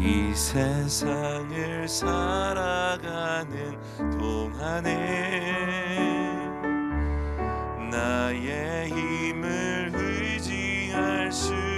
이 세상을 살아가는 동안에 나의 힘을 의지할 수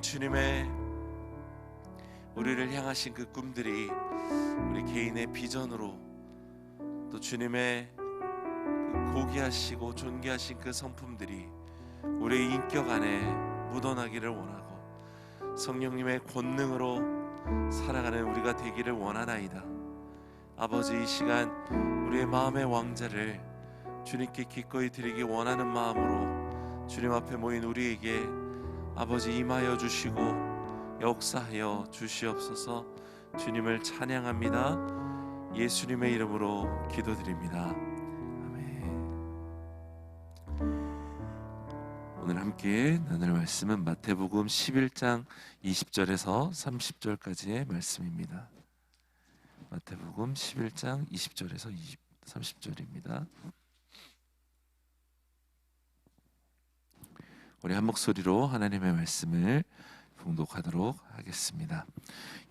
주님의 우리를 향하신 그 꿈들이 우리 개인의 비전으로 또 주님의 그 고귀하시고 존귀하신 그 성품들이 우리의 인격 안에 묻어나기를 원하고 성령님의 권능으로 살아가는 우리가 되기를 원하나이다. 아버지 이 시간 우리의 마음의 왕자를 주님께 기꺼이 드리기 원하는 마음으로 주님 앞에 모인 우리에게 아버지 임하여 주시고 역사하여 주시옵소서 주님을 찬양합니다. 예수님의 이름으로 기도드립니다. 오늘 함께 나눌 말씀은 마태복음 11장 20절에서 30절까지의 말씀입니다. 마태복음 11장 20절에서 20, 30절입니다. 우리 한 목소리로 하나님의 말씀을 봉독하도록 하겠습니다.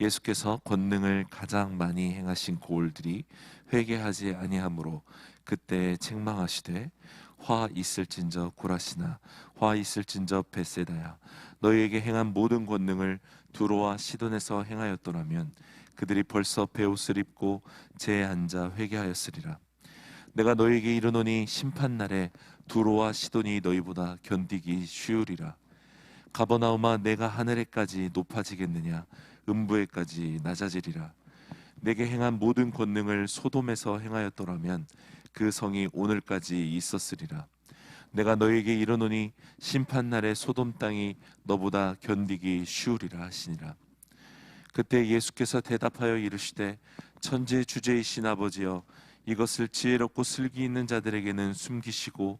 예수께서 권능을 가장 많이 행하신 고을들이 회개하지 아니하므로 그때 책망하시되 화 있을진저 고라시나 화 있을진저 베세다야 너희에게 행한 모든 권능을 두로와 시돈에서 행하였더라면 그들이 벌써 베옷을 입고 제 앉아 회개하였으리라 내가 너희에게 이르노니 심판 날에 두로와 시돈이 너희보다 견디기 쉬우리라 가버나움아 내가 하늘에까지 높아지겠느냐 음부에까지 낮아지리라 내게 행한 모든 권능을 소돔에서 행하였더라면 그 성이 오늘까지 있었으리라. 내가 너에게 이르노니 심판 날에 소돔 땅이 너보다 견디기 쉬우리라 하시니라. 그때 예수께서 대답하여 이르시되 천지 주제이신 아버지여 이것을 지혜롭고 슬기 있는 자들에게는 숨기시고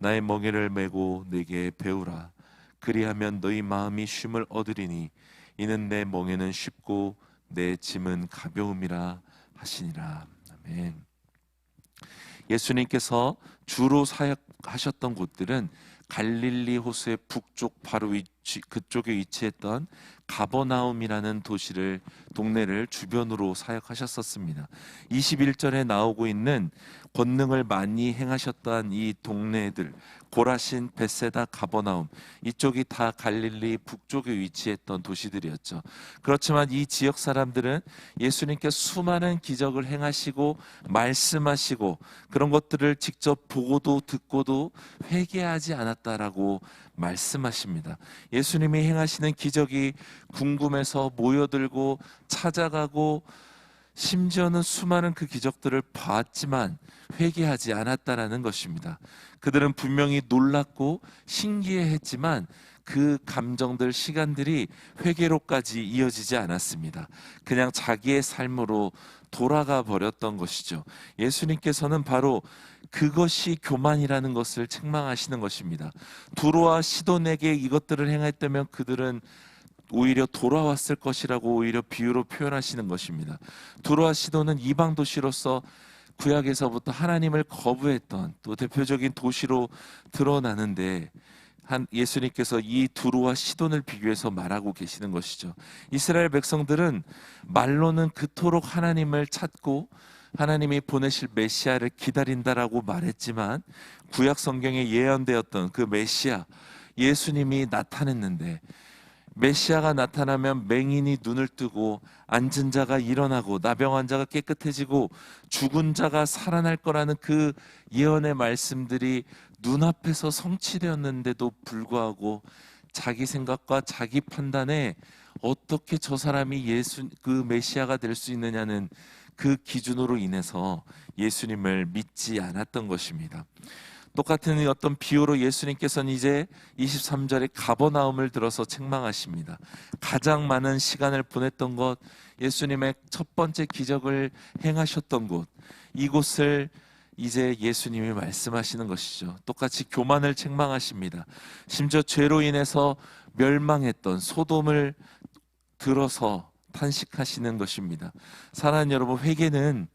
나의 멍에를 메고 내게 배우라 그리하면 너희 마음이 쉼을 얻으리니 이는 내 멍에는 쉽고 내 짐은 가벼움이라 하시니라 아멘. 예수님께서 주로 사역하셨던 곳들은 갈릴리 호수의 북쪽 바로 그쪽에 위치했던 가버나움이라는 도시를 동네를 주변으로 사역하셨었습니다. 21절에 나오고 있는 권능을 많이 행하셨던 이 동네들 고라신, 베세다, 가버나움 이쪽이 다 갈릴리 북쪽에 위치했던 도시들이었죠. 그렇지만 이 지역 사람들은 예수님께 수많은 기적을 행하시고 말씀하시고 그런 것들을 직접 보고도 듣고도 회개하지 않았다라고 말씀하십니다. 예수님이 행하시는 기적이 궁금해서 모여들고 찾아가고 심지어는 수많은 그 기적들을 봤지만 회개하지 않았다라는 것입니다. 그들은 분명히 놀랐고 신기해했지만 그 감정들 시간들이 회개로까지 이어지지 않았습니다. 그냥 자기의 삶으로 돌아가 버렸던 것이죠. 예수님께서는 바로 그것이 교만이라는 것을 책망하시는 것입니다. 두로와 시돈에게 이것들을 행했다면 그들은 오히려 돌아왔을 것이라고 오히려 비유로 표현하시는 것입니다. 두로와 시돈은 이방 도시로서 구약에서부터 하나님을 거부했던 또 대표적인 도시로 드러나는데 한 예수님께서 이 두루와 시돈을 비교해서 말하고 계시는 것이죠. 이스라엘 백성들은 말로는 그토록 하나님을 찾고 하나님이 보내실 메시아를 기다린다라고 말했지만 구약 성경에 예언되었던 그 메시아 예수님이 나타냈는데 메시아가 나타나면 맹인이 눈을 뜨고 앉은 자가 일어나고 나병 환자가 깨끗해지고 죽은 자가 살아날 거라는 그 예언의 말씀들이 눈앞에서 성취되었는데도 불구하고 자기 생각과 자기 판단에 어떻게 저 사람이 예수 그 메시아가 될 수 있느냐는 그 기준으로 인해서 예수님을 믿지 않았던 것입니다. 똑같은 어떤 비유로 예수님께서는 이제 23절에 가버나움을 들어서 책망하십니다. 가장 많은 시간을 보냈던 곳, 예수님의 첫 번째 기적을 행하셨던 곳, 이곳을 이제 예수님이 말씀하시는 것이죠. 똑같이 교만을 책망하십니다. 심지어 죄로 인해서 멸망했던 소돔을 들어서 탄식하시는 것입니다. 사랑하는 여러분, 회개는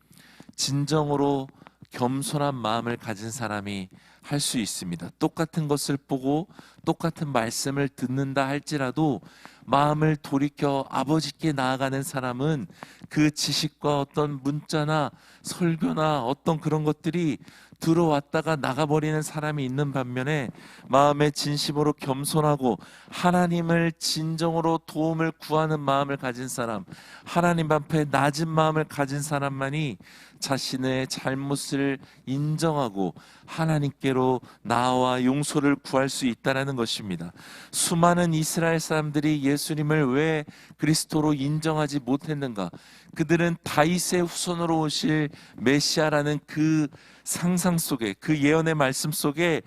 진정으로 겸손한 마음을 가진 사람이 할 수 있습니다. 똑같은 것을 보고 똑같은 말씀을 듣는다 할지라도 마음을 돌이켜 아버지께 나아가는 사람은 그 지식과 어떤 문자나 설교나 어떤 그런 것들이 들어왔다가 나가버리는 사람이 있는 반면에 마음에 진심으로 겸손하고 하나님을 진정으로 도움을 구하는 마음을 가진 사람, 하나님 앞에 낮은 마음을 가진 사람만이 자신의 잘못을 인정하고 하나님께로 나와 용서를 구할 수 있다라는 것입니다. 수많은 이스라엘 사람들이 예수님을 왜 그리스도로 인정하지 못했는가? 그들은 다윗의 후손으로 오실 메시아라는 그 상상 속에 그 예언의 말씀 속에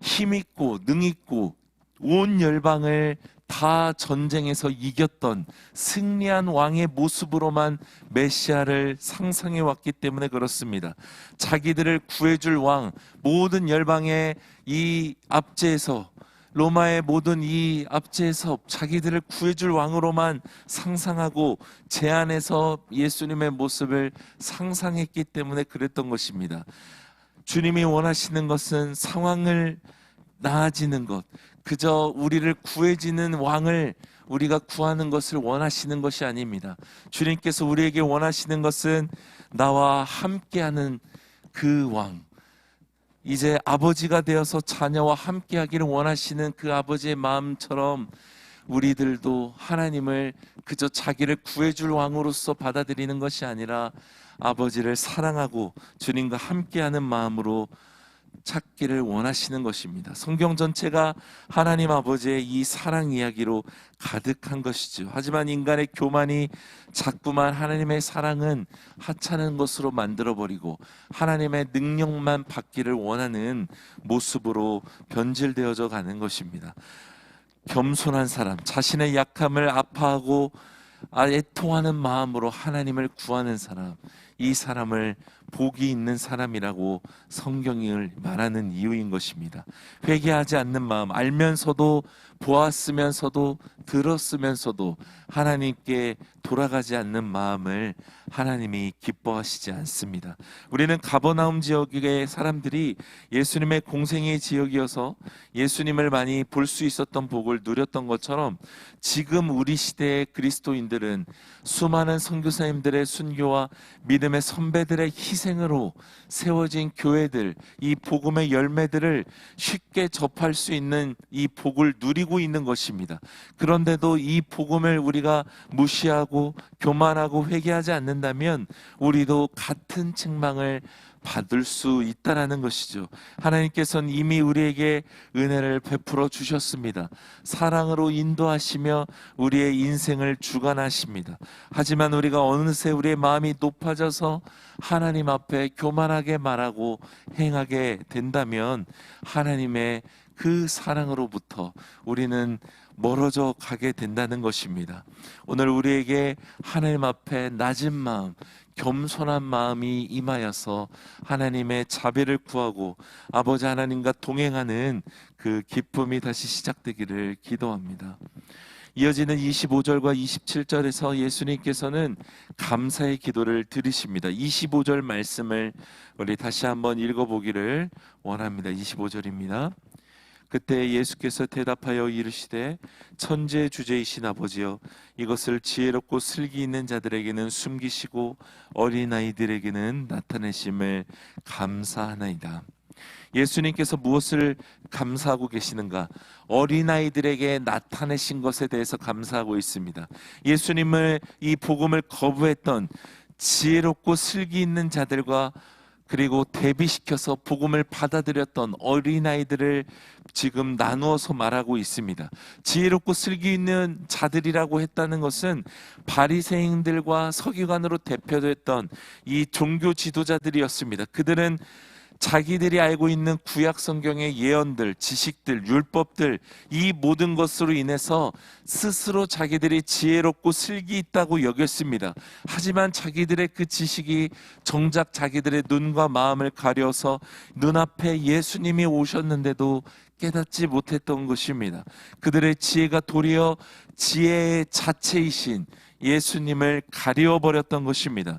힘 있고 능 있고 온 열방을 다 전쟁에서 이겼던 승리한 왕의 모습으로만 메시아를 상상해 왔기 때문에 그렇습니다. 자기들을 구해줄 왕, 모든 열방의 이 압제에서 로마의 모든 이 압제에서 자기들을 구해줄 왕으로만 상상하고 제안해서 예수님의 모습을 상상했기 때문에 그랬던 것입니다. 주님이 원하시는 것은 상황을 나아지는 것, 그저 우리를 구해지는 왕을 우리가 구하는 것을 원하시는 것이 아닙니다. 주님께서 우리에게 원하시는 것은 나와 함께하는 그 왕. 이제 아버지가 되어서 자녀와 함께하기를 원하시는 그 아버지의 마음처럼 우리들도 하나님을 그저 자기를 구해줄 왕으로서 받아들이는 것이 아니라 아버지를 사랑하고 주님과 함께하는 마음으로 찾기를 원하시는 것입니다. 성경 전체가 하나님 아버지의 이 사랑 이야기로 가득한 것이죠. 하지만 인간의 교만이 자꾸만 하나님의 사랑은 하찮은 것으로 만들어 버리고 하나님의 능력만 받기를 원하는 모습으로 변질되어져 가는 것입니다. 겸손한 사람, 자신의 약함을 아파하고 애통하는 마음으로 하나님을 구하는 사람, 이 사람을 복이 있는 사람이라고 성경을 말하는 이유인 것입니다. 회개하지 않는 마음, 알면서도 보았으면서도 들었으면서도 하나님께 돌아가지 않는 마음을 하나님이 기뻐하시지 않습니다. 우리는 가버나움 지역의 사람들이 예수님의 공생의 지역이어서 예수님을 많이 볼 수 있었던 복을 누렸던 것처럼 지금 우리 시대의 그리스도인들은 수많은 선교사님들의 순교와 믿음의 선배들의 희생 으로 세워진 교회들, 이 복음의 열매들을 쉽게 접할 수 있는 이 복을 누리고 있는 것입니다. 그런데도 이 복음을 우리가 무시하고 교만하고 회개하지 않는다면 우리도 같은 책망을 받을 수 있다라는 것이죠. 하나님께서는 이미 우리에게 은혜를 베풀어 주셨습니다. 사랑으로 인도하시며 우리의 인생을 주관하십니다. 하지만 우리가 어느새 우리의 마음이 높아져서 하나님 앞에 교만하게 말하고 행하게 된다면 하나님의 그 사랑으로부터 우리는 멀어져 가게 된다는 것입니다. 오늘 우리에게 하나님 앞에 낮은 마음, 겸손한 마음이 임하여서 하나님의 자비를 구하고 아버지 하나님과 동행하는 그 기쁨이 다시 시작되기를 기도합니다. 이어지는 25절과 27절에서 예수님께서는 감사의 기도를 드리십니다. 25절 말씀을 우리 다시 한번 읽어보기를 원합니다. 25절입니다. 그때 예수께서 대답하여 이르시되 천재 주제이신 아버지여 이것을 지혜롭고 슬기 있는 자들에게는 숨기시고 어린 아이들에게는 나타내심을 감사하나이다. 예수님께서 무엇을 감사하고 계시는가? 어린아이들에게 나타내신 것에 대해서 감사하고 있습니다. 예수님을 이 복음을 거부했던 지혜롭고 슬기 있는 자들과 그리고 대비시켜서 복음을 받아들였던 어린아이들을 지금 나누어서 말하고 있습니다. 지혜롭고 슬기 있는 자들이라고 했다는 것은 바리새인들과 서기관으로 대표됐던 이 종교 지도자들이었습니다. 그들은 자기들이 알고 있는 구약 성경의 예언들, 지식들, 율법들 이 모든 것으로 인해서 스스로 자기들이 지혜롭고 슬기 있다고 여겼습니다. 하지만 자기들의 그 지식이 정작 자기들의 눈과 마음을 가려서 눈앞에 예수님이 오셨는데도 깨닫지 못했던 것입니다. 그들의 지혜가 도리어 지혜의 자체이신 예수님을 가리워 버렸던 것입니다.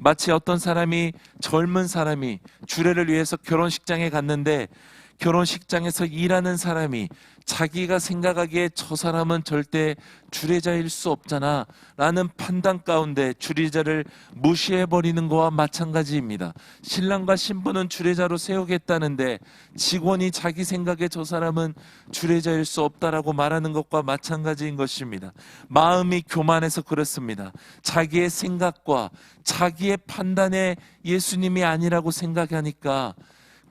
마치 어떤 사람이 젊은 사람이 주례를 위해서 결혼식장에 갔는데 결혼식장에서 일하는 사람이 자기가 생각하기에 저 사람은 절대 주례자일 수 없잖아 라는 판단 가운데 주례자를 무시해 버리는 거와 마찬가지입니다. 신랑과 신부는 주례자로 세우겠다는데 직원이 자기 생각에 저 사람은 주례자일 수 없다라고 말하는 것과 마찬가지인 것입니다. 마음이 교만해서 그렇습니다. 자기의 생각과 자기의 판단에 예수님이 아니라고 생각하니까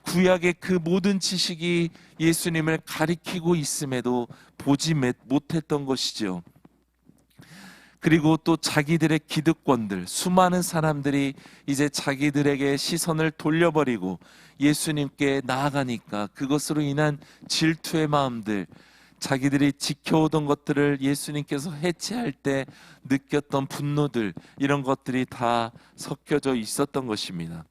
구약의 그 모든 지식이 예수님을 가리키고 있음에도 보지 못했던 것이죠. 그리고 또 자기들의 기득권들, 수많은 사람들이 이제 자기들에게 시선을 돌려버리고 예수님께 나아가니까 그것으로 인한 질투의 마음들, 자기들이 지켜오던 것들을 예수님께서 해체할 때 느꼈던 분노들, 이런 것들이 다 섞여져 있었던 것입니다.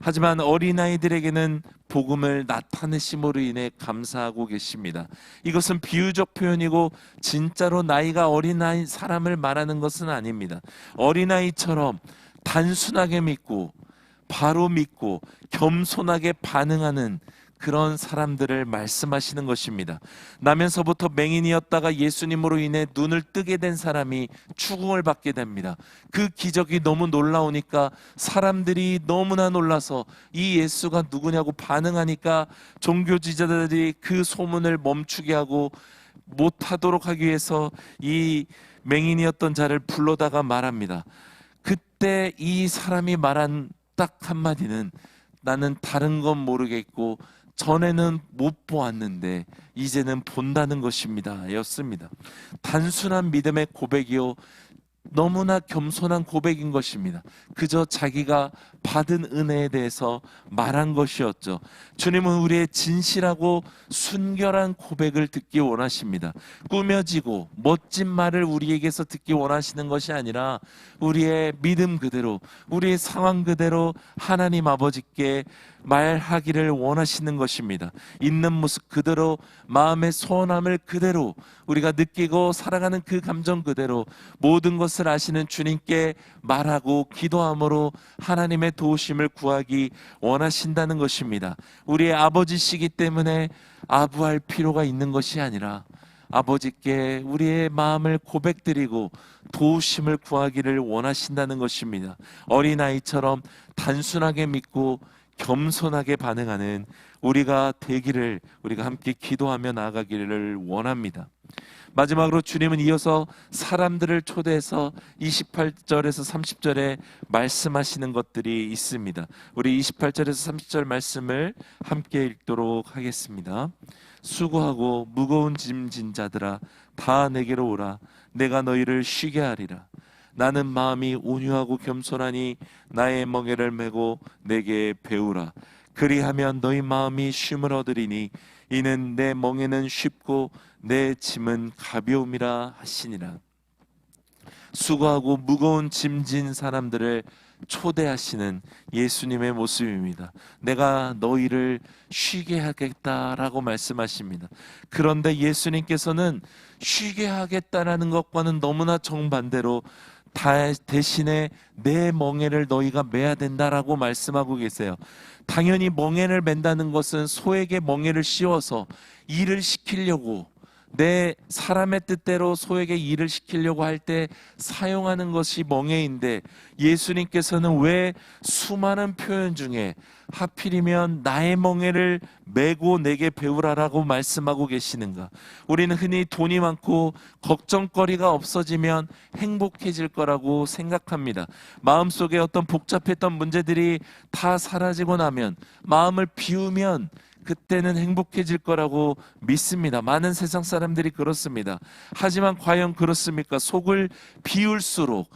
하지만 어린아이들에게는 복음을 나타내심으로 인해 감사하고 계십니다. 이것은 비유적 표현이고 진짜로 나이가 어린아이 사람을 말하는 것은 아닙니다. 어린아이처럼 단순하게 믿고 바로 믿고 겸손하게 반응하는 그런 사람들을 말씀하시는 것입니다. 나면서부터 맹인이었다가 예수님으로 인해 눈을 뜨게 된 사람이 추궁을 받게 됩니다. 그 기적이 너무 놀라우니까 사람들이 너무나 놀라서 이 예수가 누구냐고 반응하니까 종교 지자들이 그 소문을 멈추게 하고 못하도록 하기 위해서 이 맹인이었던 자를 불러다가 말합니다. 그때 이 사람이 말한 딱 한마디는 나는 다른 건 모르겠고 전에는 못 보았는데 이제는 본다는 것입니다. 였습니다. 단순한 믿음의 고백이요. 너무나 겸손한 고백인 것입니다. 그저 자기가 받은 은혜에 대해서 말한 것이었죠. 주님은 우리의 진실하고 순결한 고백을 듣기 원하십니다. 꾸며지고 멋진 말을 우리에게서 듣기 원하시는 것이 아니라 우리의 믿음 그대로, 우리의 상황 그대로 하나님 아버지께 말하기를 원하시는 것입니다. 있는 모습 그대로 마음의 소원함을 그대로 우리가 느끼고 살아가는 그 감정 그대로 모든 것을 아시는 주님께 말하고 기도함으로 하나님의 도우심을 구하기 원하신다는 것입니다. 우리의 아버지시기 때문에 아부할 필요가 있는 것이 아니라 아버지께 우리의 마음을 고백드리고 도우심을 구하기를 원하신다는 것입니다. 어린아이처럼 단순하게 믿고 겸손하게 반응하는 우리가 되기를 우리가 함께 기도하며 나아가기를 원합니다. 마지막으로 주님은 이어서 사람들을 초대해서 28절에서 30절에 말씀하시는 것들이 있습니다. 우리 28절에서 30절 말씀을 함께 읽도록 하겠습니다. 수고하고 무거운 짐진 자들아 다 내게로 오라 내가 너희를 쉬게 하리라 나는 마음이 온유하고 겸손하니 나의 멍에를 메고 내게 배우라 그리하면 너희 마음이 쉼을 얻으리니 이는 내 멍에는 쉽고 내 짐은 가벼움이라 하시니라 수고하고 무거운 짐진 사람들을 초대하시는 예수님의 모습입니다. 내가 너희를 쉬게 하겠다라고 말씀하십니다. 그런데 예수님께서는 쉬게 하겠다라는 것과는 너무나 정반대로 다 대신에 내 멍에를 너희가 매야 된다라고 말씀하고 계세요. 당연히 멍에를 맨다는 것은 소에게 멍에를 씌워서 일을 시키려고 내 사람의 뜻대로 소에게 일을 시키려고 할 때 사용하는 것이 멍에인데 예수님께서는 왜 수많은 표현 중에 하필이면 나의 멍에를 메고 내게 배우라라고 말씀하고 계시는가? 우리는 흔히 돈이 많고 걱정거리가 없어지면 행복해질 거라고 생각합니다. 마음속에 어떤 복잡했던 문제들이 다 사라지고 나면 마음을 비우면 그때는 행복해질 거라고 믿습니다. 많은 세상 사람들이 그렇습니다. 하지만 과연 그렇습니까? 속을 비울수록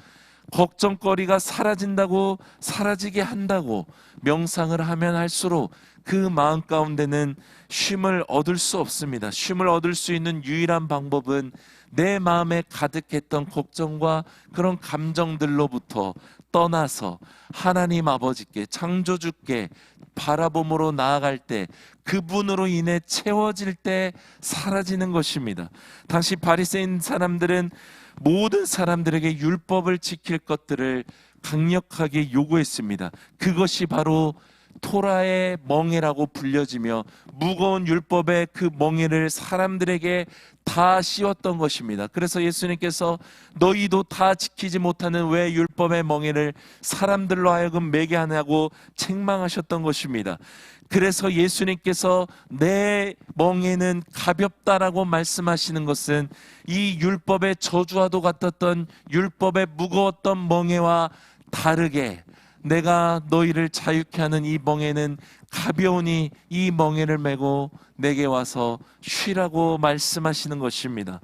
걱정거리가 사라진다고 사라지게 한다고 명상을 하면 할수록 그 마음 가운데는 쉼을 얻을 수 없습니다. 쉼을 얻을 수 있는 유일한 방법은 내 마음에 가득했던 걱정과 그런 감정들로부터 떠나서 하나님 아버지께 창조주께 바라봄으로 나아갈 때 그분으로 인해 채워질 때 사라지는 것입니다. 당시 바리새인 사람들은 모든 사람들에게 율법을 지킬 것들을 강력하게 요구했습니다. 그것이 바로 토라의 멍에라고 불려지며 무거운 율법의 그 멍에를 사람들에게 다 씌웠던 것입니다. 그래서 예수님께서 너희도 다 지키지 못하는 왜 율법의 멍에를 사람들로 하여금 매게 하냐고 책망하셨던 것입니다. 그래서 예수님께서 내 멍에는 가볍다라고 말씀하시는 것은 이 율법의 저주와도 같았던 율법의 무거웠던 멍에와 다르게 내가 너희를 자유케 하는 이 멍에는 가벼우니 이 멍에를 메고 내게 와서 쉬라고 말씀하시는 것입니다.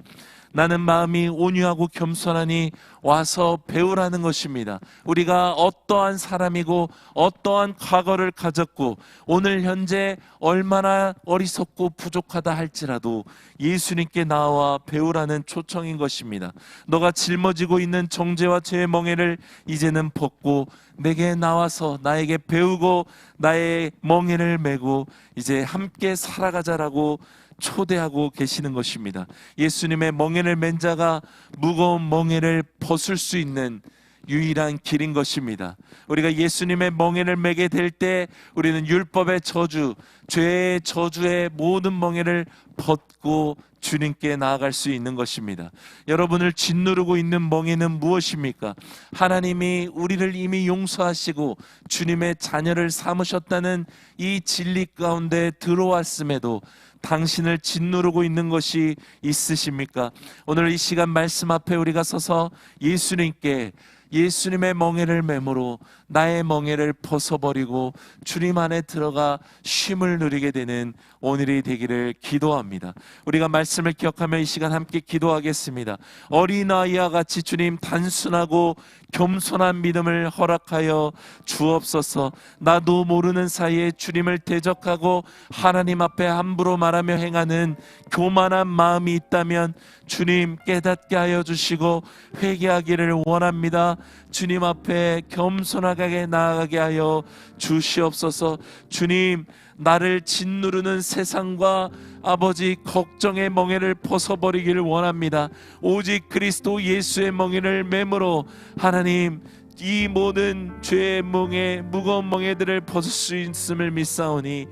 나는 마음이 온유하고 겸손하니 와서 배우라는 것입니다. 우리가 어떠한 사람이고 어떠한 과거를 가졌고 오늘 현재 얼마나 어리석고 부족하다 할지라도 예수님께 나와 배우라는 초청인 것입니다. 너가 짊어지고 있는 정죄와 죄의 멍에를 이제는 벗고 내게 나와서 나에게 배우고 나의 멍에를 메고 이제 함께 살아가자라고 초대하고 계시는 것입니다. 예수님의 멍에를 맨 자가 무거운 멍에를 벗을 수 있는 유일한 길인 것입니다. 우리가 예수님의 멍에를 매게 될 때 우리는 율법의 저주, 죄의 저주의 모든 멍에를 벗고 주님께 나아갈 수 있는 것입니다. 여러분을 짓누르고 있는 멍에는 무엇입니까? 하나님이 우리를 이미 용서하시고 주님의 자녀를 삼으셨다는 이 진리 가운데 들어왔음에도 당신을 짓누르고 있는 것이 있으십니까? 오늘 이 시간 말씀 앞에 우리가 서서 예수님께 예수님의 멍에를 메모로 나의 멍에를 벗어버리고 주님 안에 들어가 쉼을 누리게 되는 오늘이 되기를 기도합니다. 우리가 말씀을 기억하며 이 시간 함께 기도하겠습니다. 어린아이와 같이 주님 단순하고 겸손한 믿음을 허락하여 주옵소서. 나도 모르는 사이에 주님을 대적하고 하나님 앞에 함부로 말하며 행하는 교만한 마음이 있다면 주님 깨닫게 하여 주시고 회개하기를 원합니다. 주님 앞에 겸손하게 나아가게 하여 주시옵소서. 주님 나를 짓누르는 세상과 아버지 걱정의 멍에를 벗어버리기를 원합니다. 오직 그리스도 예수의 멍에를 매물어 하나님 이 모든 죄의 멍에 무거운 멍에들을 벗을 수 있음을 믿사오니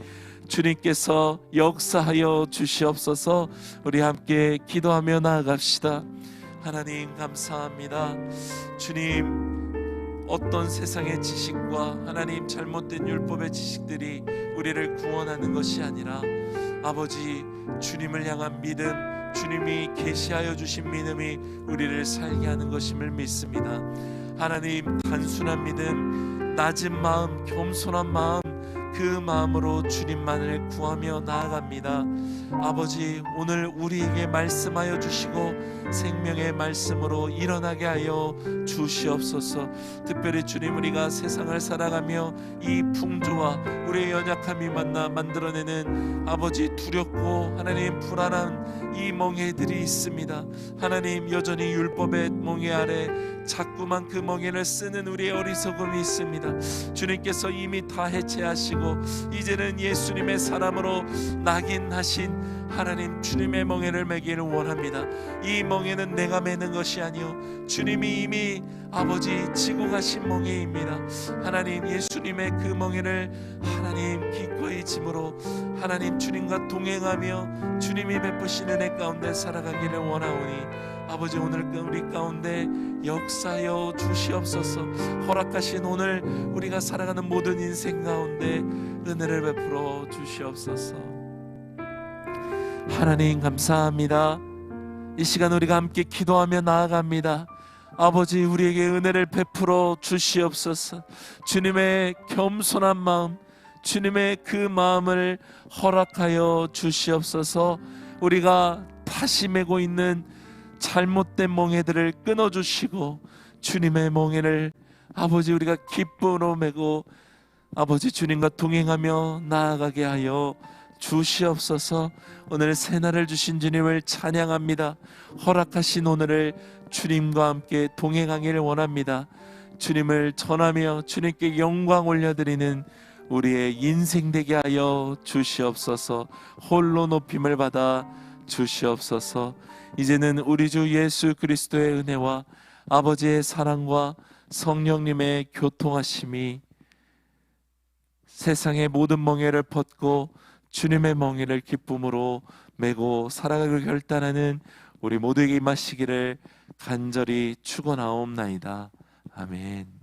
주님께서 역사하여 주시옵소서 우리 함께 기도하며 나아갑시다. 하나님 감사합니다. 주님 어떤 세상의 지식과 하나님 잘못된 율법의 지식들이 우리를 구원하는 것이 아니라 아버지 주님을 향한 믿음 주님이 계시하여 주신 믿음이 우리를 살게 하는 것임을 믿습니다. 하나님 단순한 믿음 낮은 마음 겸손한 마음 그 마음으로 주님만을 구하며 나아갑니다. 아버지 오늘 우리에게 말씀하여 주시고 생명의 말씀으로 일어나게 하여 주시옵소서. 특별히 주님 우리가 세상을 살아가며 이 풍조와 우리의 연약함이 만나 만들어내는 아버지 두렵고 하나님 불안한 이 멍에들이 있습니다. 하나님 여전히 율법의 멍에 아래 자꾸만 그 멍에를 쓰는 우리의 어리석음이 있습니다. 주님께서 이미 다 해체하시고 이제는 예수님의 사람으로 낙인하신 하나님 주님의 멍에를 매기를 원합니다. 이 멍에는 내가 매는 것이 아니요 주님이 이미 아버지 지고 가신 멍에입니다. 하나님 예수님의 그 멍에를 하나님 기꺼이 짐으로 하나님 주님과 동행하며 주님이 베푸신 은혜 가운데 살아가기를 원하오니 아버지 오늘 우리 가운데 역사여 주시옵소서 허락하신 오늘 우리가 살아가는 모든 인생 가운데 은혜를 베풀어 주시옵소서 하나님 감사합니다. 이 시간 우리가 함께 기도하며 나아갑니다. 아버지 우리에게 은혜를 베풀어 주시옵소서. 주님의 겸손한 마음 주님의 그 마음을 허락하여 주시옵소서. 우리가 다시 메고 있는 잘못된 멍에들을 끊어 주시고 주님의 멍에를 아버지 우리가 기쁨으로 메고 아버지 주님과 동행하며 나아가게 하여 주시옵소서. 오늘 새날을 주신 주님을 찬양합니다. 허락하신 오늘을 주님과 함께 동행하기를 원합니다. 주님을 전하며 주님께 영광 올려드리는 우리의 인생 되게 하여 주시옵소서. 홀로 높임을 받아 주시옵소서. 이제는 우리 주 예수 그리스도의 은혜와 아버지의 사랑과 성령님의 교통하심이 세상의 모든 멍에를 벗고 주님의 멍에를 기쁨으로 메고 살아가기를 결단하는 우리 모두에게 임하시기를 간절히 축원하옵나이다. 아멘.